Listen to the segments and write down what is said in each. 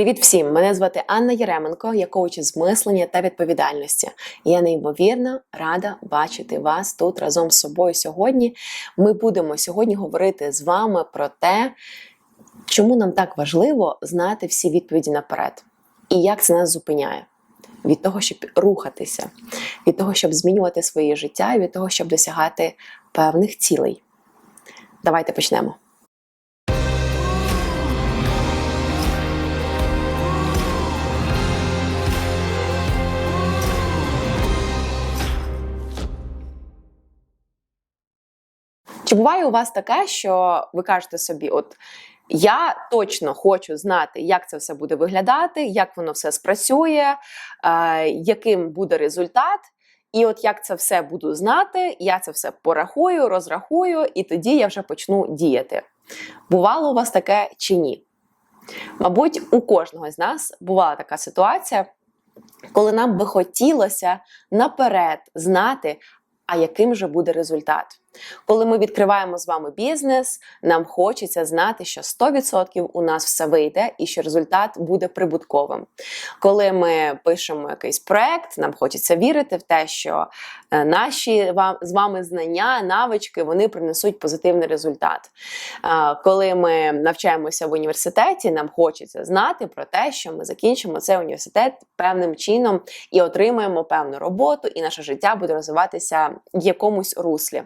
Привіт всім! Мене звати Анна Єременко, я коуч із мислення та відповідальності. Я неймовірно рада бачити вас тут разом з собою сьогодні. Ми будемо сьогодні говорити з вами про те, чому нам так важливо знати всі відповіді наперед, і як це нас зупиняє. Від того, щоб рухатися, від того, щоб змінювати своє життя, і від того, щоб досягати певних цілей. Давайте почнемо. Чи буває у вас таке, що ви кажете собі, от я точно хочу знати, як це все буде виглядати, як воно все спрацює, е, яким буде результат. І от як це все буду знати, я це все порахую, розрахую, і тоді я вже почну діяти. Бувало у вас таке чи ні? Мабуть, у кожного з нас бувала така ситуація, коли нам би хотілося наперед знати, а яким же буде результат. Коли ми відкриваємо з вами бізнес, нам хочеться знати, що 100% у нас все вийде і що результат буде прибутковим. Коли ми пишемо якийсь проект, нам хочеться вірити в те, що е, наші з вами знання, навички вони принесуть позитивний результат. Коли ми навчаємося в університеті, нам хочеться знати про те, що ми закінчимо цей університет певним чином і отримаємо певну роботу, і наше життя буде розвиватися в якомусь руслі.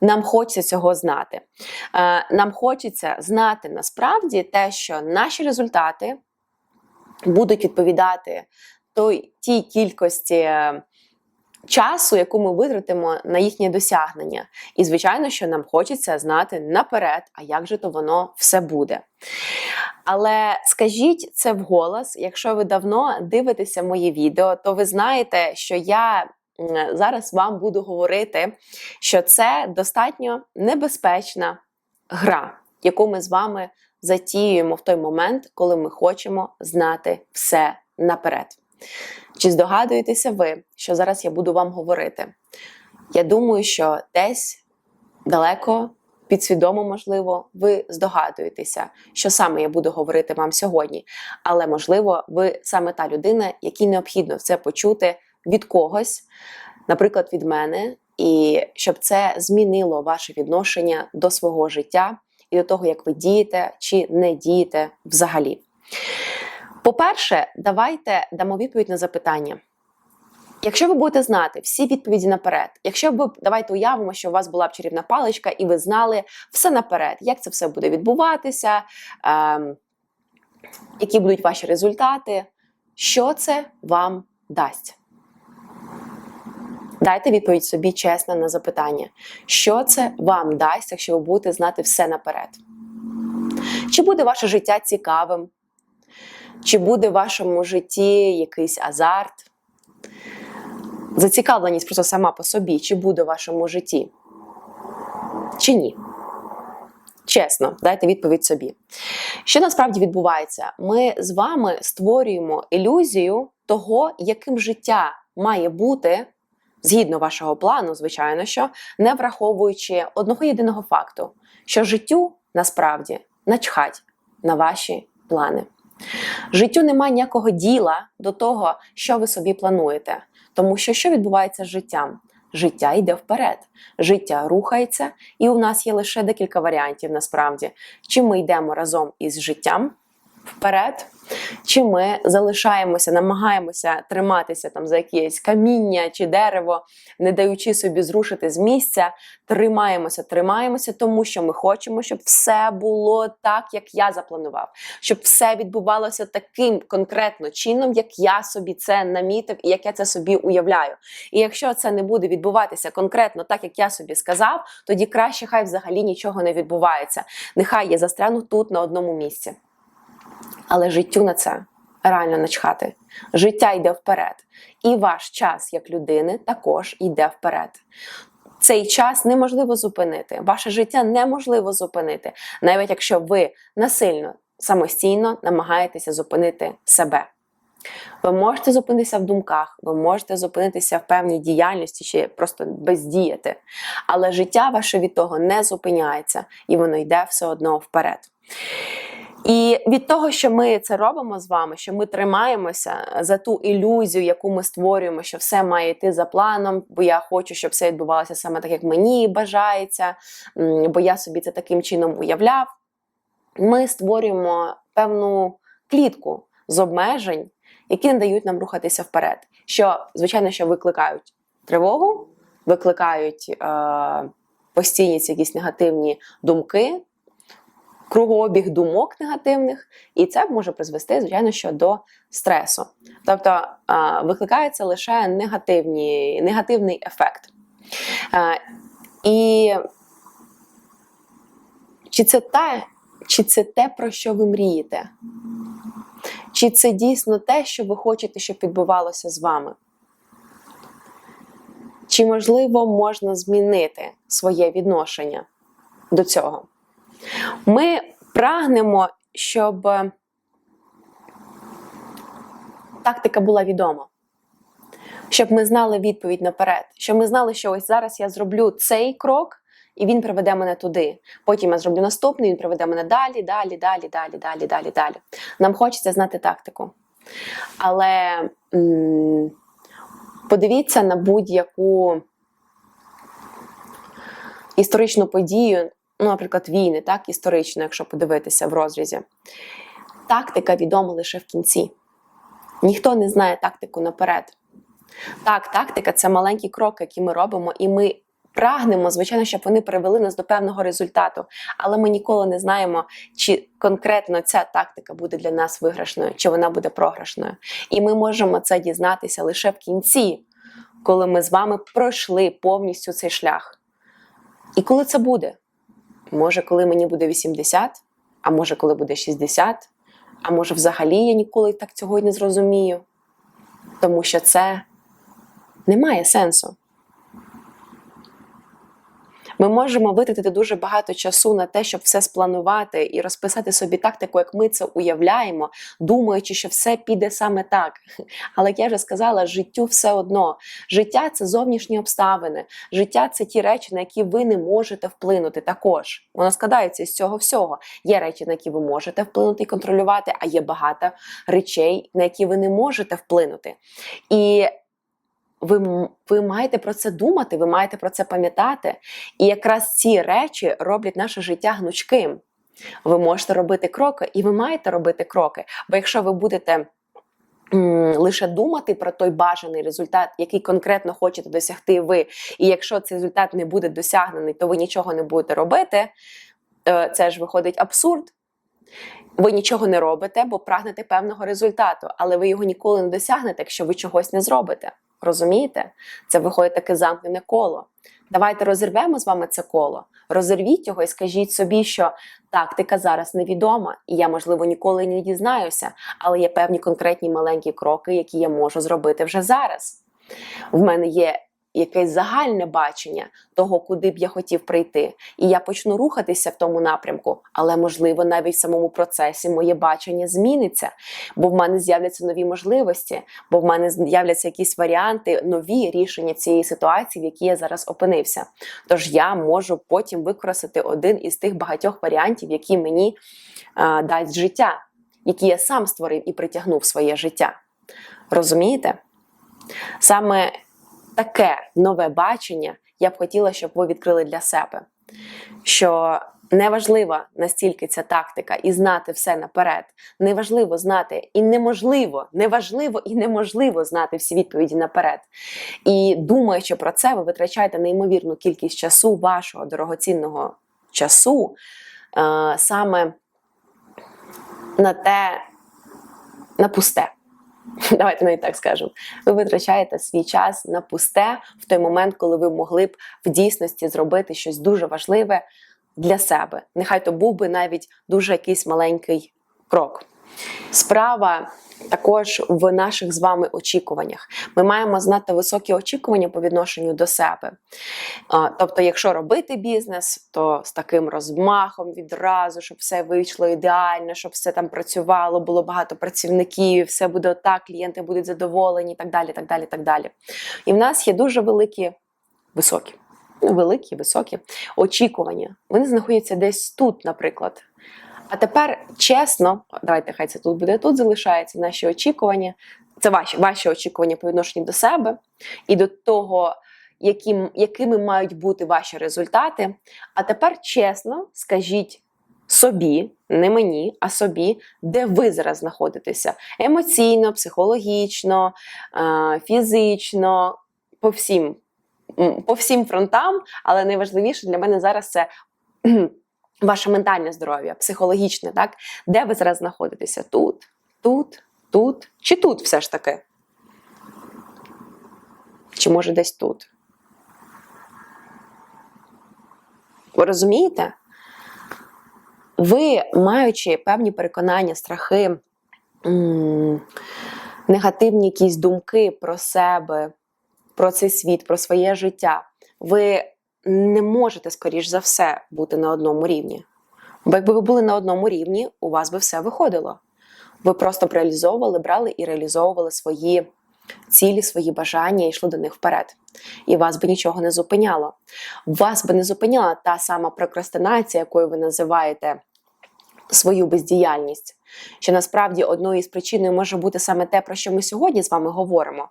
Нам хочеться цього знати. Е, нам хочеться знати насправді те, що наші результати будуть відповідати той тій кількості. Е, часу, яку ми витратимо на їхнє досягнення. І, звичайно, що нам хочеться знати наперед, а як же то воно все буде. Але скажіть це вголос, якщо ви давно дивитеся моє відео, то ви знаєте, що я зараз вам буду говорити, що це достатньо небезпечна гра, яку ми з вами затіюємо в той момент, коли ми хочемо знати все наперед. Чи здогадуєтеся ви, що зараз я буду вам говорити? Я думаю, що десь далеко. Підсвідомо, можливо, ви здогадуєтеся, що саме я буду говорити вам сьогодні. Але, можливо, ви саме та людина, якій необхідно це почути від когось, наприклад, від мене, і щоб це змінило ваше відношення до свого життя і до того, як ви дієте чи не дієте взагалі. По-перше, давайте дамо відповідь на запитання. Якщо ви будете знати всі відповіді наперед, якщо ви давайте уявимо, що у вас була б чарівна паличка, і ви знали все наперед, як це все буде відбуватися, е, які будуть ваші результати, що це вам дасть? Дайте відповідь собі чесно на запитання, що це вам дасть, якщо ви будете знати все наперед. Чи буде ваше життя цікавим? Чи буде в вашому житті якийсь азарт? Зацікавленість просто сама по собі, чи буде в вашому житті? Чи ні? Чесно, дайте відповідь собі. Що насправді відбувається? Ми з вами створюємо ілюзію того, яким життя має бути згідно вашого плану, звичайно, що не враховуючи одного єдиного факту, що життю насправді начхать на ваші плани. Життю немає ніякого діла до того, що ви собі плануєте. Тому що що відбувається з життям? Життя йде вперед, життя рухається, і у нас є лише декілька варіантів насправді. Чи ми йдемо разом із життям вперед, чи ми залишаємося, намагаємося триматися там за якесь каміння чи дерево, не даючи собі зрушити з місця, тримаємося, тримаємося, тому що ми хочемо, щоб все було так, як я запланував, щоб все відбувалося таким конкретно чином, як я собі це намітив і як я це собі уявляю. І якщо це не буде відбуватися конкретно так, як я собі сказав, тоді краще хай взагалі нічого не відбувається. Нехай я застряну тут на одному місці. Але життю на це реально начхати. Життя йде вперед. І ваш час як людини також йде вперед. Цей час неможливо зупинити. Ваше життя неможливо зупинити, навіть якщо ви насильно самостійно намагаєтеся зупинити себе. Ви можете зупинитися в думках, ви можете зупинитися в певній діяльності чи просто бездіяти. Але життя ваше від того не зупиняється і воно йде все одно вперед. І від того, що ми це робимо з вами, що ми тримаємося за ту ілюзію, яку ми створюємо, що все має йти за планом, бо я хочу, щоб все відбувалося саме так, як мені бажається, бо я собі це таким чином уявляв. Ми створюємо певну клітку з обмежень, які не дають нам рухатися вперед. Що, звичайно, що викликають тривогу, викликають е, постійні якісь негативні думки, кругообіг думок негативних, і це може призвести, звичайно, що до стресу. Тобто викликається лише негативні, негативний ефект. І чи це те, чи це те, про що ви мрієте? Чи це дійсно те, що ви хочете, щоб відбувалося з вами? Чи, можливо, можна змінити своє відношення до цього? Ми прагнемо, щоб тактика була відома, щоб ми знали відповідь наперед, щоб ми знали, що ось зараз я зроблю цей крок, і він приведе мене туди. Потім я зроблю наступний, він приведе мене далі, далі, далі, далі, далі, далі, далі. Нам хочеться знати тактику. Але м- подивіться на будь-яку історичну подію, ну, наприклад, війни, так, історично, якщо подивитися в розрізі. Тактика відома лише в кінці. Ніхто не знає тактику наперед. Так, тактика це маленькі кроки, які ми робимо, і ми прагнемо, звичайно, щоб вони привели нас до певного результату. Але ми ніколи не знаємо, чи конкретно ця тактика буде для нас виграшною, чи вона буде програшною. І ми можемо це дізнатися лише в кінці, коли ми з вами пройшли повністю цей шлях. І коли це буде? Може, коли мені буде 80, а може, коли буде 60, а може, взагалі я ніколи так цього й не зрозумію. Тому що це не має сенсу. Ми можемо витратити дуже багато часу на те, щоб все спланувати і розписати собі тактику, як ми це уявляємо, думаючи, що все піде саме так. Але як я вже сказала, життю все одно. Життя це зовнішні обставини, життя це ті речі, на які ви не можете вплинути. Також воно складається з цього всього. Є речі, на які ви можете вплинути і контролювати, а є багато речей, на які ви не можете вплинути. І ви, ви маєте про це думати, ви маєте про це пам'ятати. І якраз ці речі роблять наше життя гнучким. Ви можете робити кроки, і ви маєте робити кроки. Бо якщо ви будете м, лише думати про той бажаний результат, який конкретно хочете досягти ви, і якщо цей результат не буде досягнений, то ви нічого не будете робити, е, це ж виходить абсурд. Ви нічого не робите, бо прагнете певного результату, але ви його ніколи не досягнете, якщо ви чогось не зробите. Розумієте? Це виходить таке замкнене коло. Давайте розірвемо з вами це коло, розірвіть його і скажіть собі, що тактика зараз невідома, і я, можливо, ніколи не дізнаюся, але є певні конкретні маленькі кроки, які я можу зробити вже зараз. В мене є якесь загальне бачення того, куди б я хотів прийти, і я почну рухатися в тому напрямку, але можливо навіть в самому процесі моє бачення зміниться, бо в мене з'являться нові можливості, бо в мене з'являться якісь варіанти, нові рішення цієї ситуації, в якій я зараз опинився. Тож я можу потім використати один із тих багатьох варіантів, які мені а, дасть життя, які я сам створив і притягнув в своє життя. Розумієте? Саме таке нове бачення я б хотіла, щоб ви відкрили для себе. Що неважлива настільки ця тактика і знати все наперед. Неважливо знати і неможливо, неважливо і неможливо знати всі відповіді наперед. І думаючи про це, ви витрачаєте неймовірну кількість часу, вашого дорогоцінного часу е, саме на те, на пусте. Давайте навіть так скажемо. Ви витрачаєте свій час на пусте в той момент, коли ви могли б в дійсності зробити щось дуже важливе для себе. Нехай то був би навіть дуже якийсь маленький крок. Справа також в наших з вами очікуваннях. Ми маємо знати високі очікування по відношенню до себе. Тобто, якщо робити бізнес, то з таким розмахом відразу, щоб все вийшло ідеально, щоб все там працювало, було багато працівників, все буде отак, клієнти будуть задоволені, і так далі. так далі, так далі. І в нас є дуже великі високі, великі, високі очікування. Вони знаходяться десь тут, наприклад. А тепер чесно, давайте хай це тут буде тут залишається наші очікування. Це ваші, ваші очікування по відношенню до себе і до того, яким, якими мають бути ваші результати. А тепер чесно скажіть собі, не мені, а собі, де ви зараз знаходитеся емоційно, психологічно, фізично, по всім, по всім фронтам, але найважливіше для мене зараз це. Ваше ментальне здоров'я, психологічне, так? Де ви зараз знаходитеся? Тут, тут, тут чи тут все ж таки? Чи може десь тут? Ви розумієте? Ви, маючи певні переконання, страхи, негативні якісь думки про себе, про цей світ, про своє життя, ви не можете, скоріш за все, бути на одному рівні. Бо якби ви були на одному рівні, у вас би все виходило. Ви просто б реалізовували, брали і реалізовували свої цілі, свої бажання і йшли до них вперед. І вас би нічого не зупиняло. Вас би не зупиняла та сама прокрастинація, якою ви називаєте свою бездіяльність. Що насправді одною із причин може бути саме те, про що ми сьогодні з вами говоримо.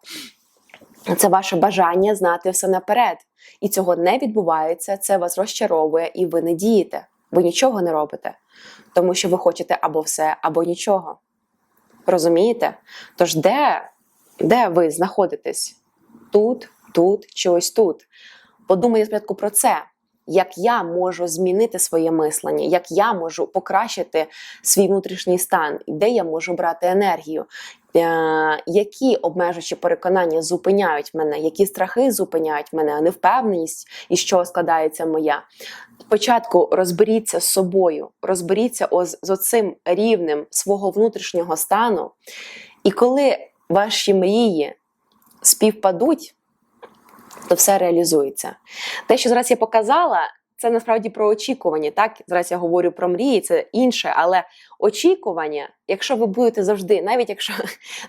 Це ваше бажання знати все наперед. І цього не відбувається, це вас розчаровує, і ви не дієте. Ви нічого не робите, тому що ви хочете або все, або нічого. Розумієте? Тож де, де ви знаходитесь? Тут, тут чи ось тут? Подумайте спочатку про це. Як я можу змінити своє мислення, як я можу покращити свій внутрішній стан, де я можу брати енергію, е, які обмежуючі переконання зупиняють мене, які страхи зупиняють мене, невпевненість, із чого складається моя. Спочатку розберіться з собою, розберіться оз, з оцим рівнем свого внутрішнього стану. І коли ваші мрії співпадуть, то все реалізується. Те, що зараз я показала, це насправді про очікування. Так, зараз я говорю про мрії, це інше, але очікування, якщо ви будете завжди, навіть якщо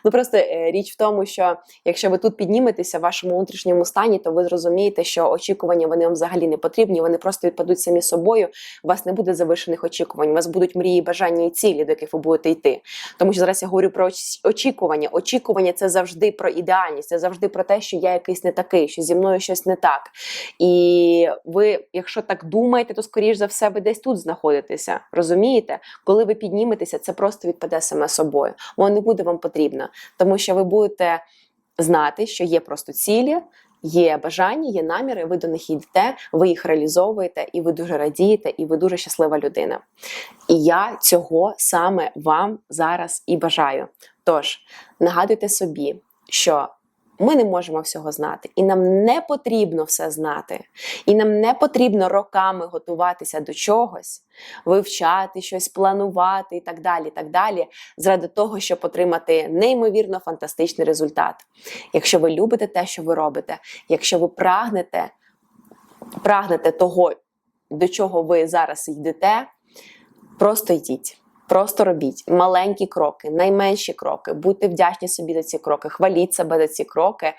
ну просто е, річ в тому, що якщо ви тут підніметеся в вашому внутрішньому стані, то ви зрозумієте, що очікування вони вам взагалі не потрібні, вони просто відпадуть самі собою. У вас не буде завишених очікувань, у вас будуть мрії, бажання і цілі, до яких ви будете йти. Тому що зараз я говорю про очікування. Очікування це завжди про ідеальність, це завжди про те, що я якийсь не такий, що зі мною щось не так. І ви, якщо так думаєте, то скоріш за все ви десь тут знаходитеся. Розумієте? Коли ви підніметеся, це просто відпаде саме собою. Воно не буде вам потрібно, тому що ви будете знати, що є просто цілі. Є бажання, є наміри, ви до них йдете, ви їх реалізовуєте, і ви дуже радієте, і ви дуже щаслива людина. І я цього саме вам зараз і бажаю. Тож нагадуйте собі, що ми не можемо всього знати, і нам не потрібно все знати, і нам не потрібно роками готуватися до чогось, вивчати щось, планувати і так далі, так далі, заради того, щоб отримати неймовірно фантастичний результат. Якщо ви любите те, що ви робите, якщо ви прагнете, прагнете того, до чого ви зараз йдете, просто йдіть. Просто робіть маленькі кроки, найменші кроки. Будьте вдячні собі за ці кроки, хваліть себе за ці кроки, е,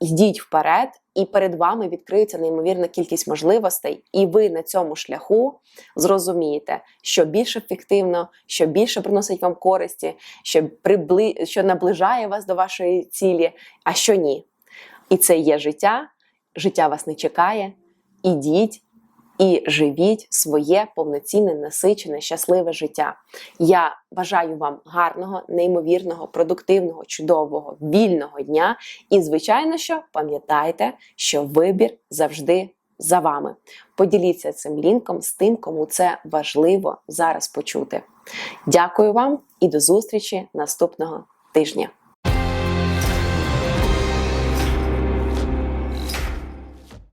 йдіть вперед, і перед вами відкриється неймовірна кількість можливостей, і ви на цьому шляху зрозумієте, що більш ефективно, що більше приносить вам користі, що прибли... що наближає вас до вашої цілі, а що ні. І це є життя. Життя вас не чекає. Ідіть і живіть своє повноцінне, насичене, щасливе життя. Я бажаю вам гарного, неймовірного, продуктивного, чудового, вільного дня. І, звичайно, що пам'ятайте, що вибір завжди за вами. Поділіться цим лінком з тим, кому це важливо зараз почути. Дякую вам і до зустрічі наступного тижня.